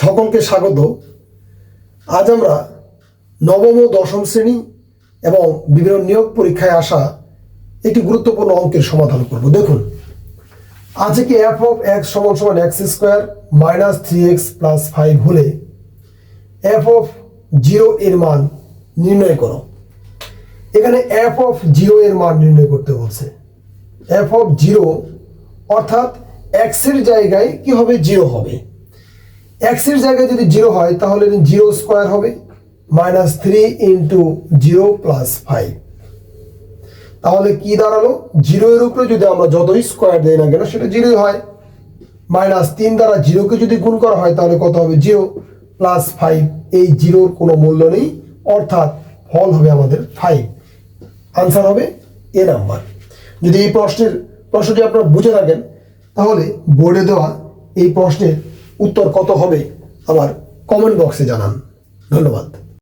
সকলকে স্বাগত। আজ আমরা নবম ও দশম শ্রেণি এবং বিভিন্ন নিয়োগ পরীক্ষায় আসা একটি গুরুত্বপূর্ণ অঙ্কের সমাধান করব। দেখুন আজকে কি এফ অফ এক্স সমান সমান x square minus three x plus five হলে এফ অফ জিরো এর মান নির্ণয় করো। এখানে এফ অফ জিরো এর মান নির্ণয় করতে বলছে। এফ অফ জিরো অর্থাৎ এক্সের জায়গায় কি হবে? জিরো হবে। এক্সের জায়গায় যদি জিরো হয়, তাহলে জিরো স্কোয়ার হবে minus three into zero plus five. তাহলে কি দাঁড়াল? জিরো এর উপরে যদি আমরা যতই স্কোয়ার দেই না কেন, সেটা জিরোই হয়। মাইনাস তিন দ্বারা জিরোকে যদি গুণ করা হয়, তাহলে কত হবে? Zero plus five. এই জিরোর কোনো মূল্য নেই, অর্থাৎ ফল হবে আমাদের ফাইভ। আনসার হবে এ নাম্বার। যদি এই প্রশ্নের, প্রশ্নটি আপনারা বুঝে থাকেন, তাহলে বোর্ডে দেওয়া এই প্রশ্নের উত্তর কত হবে? আমার কমেন্ট বক্সে জানান। ধন্যবাদ।